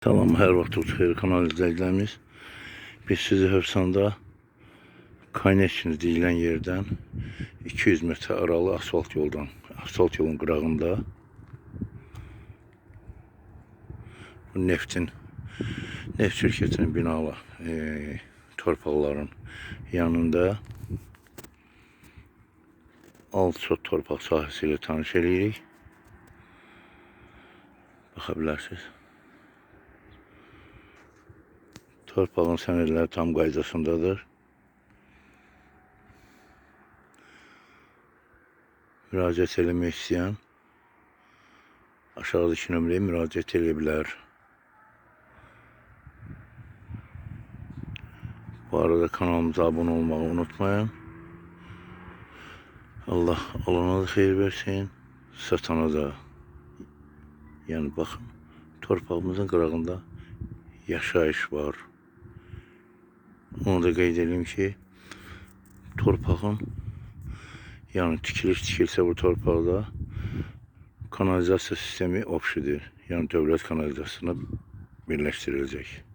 Salam, hər vaxt xeyir kanal izləyicilərimiz. Biz sizi Hövsanda Kayneçini deyilən yerdən 200 metre aralı asfalt yoldan, asfalt yolun qırağında neftin, neft şirkətinin binalı e, torpaqların yanında Alçot torpaq sahəsi ilə tanış eləyirik. Baxa bilərsiniz. Torpağın sənədləri tam qaydasındadır. Müraciət eləmək istəyən aşağıdakı nömrəyə müraciət edə bilər. Bu arada kanalımıza abone olmayı unutmayın. Allah alana da xeyir versin, satana da. Yəni baxın, torpağımızın qırağında yaşayış var. Onu da qeyd edeyim ki, torpağın yəni tikiliş tikilsə bu torpaqda kanalizasiya sistemi opşidir. Yəni dövlət kanalizasiyasına birləşdiriləcək.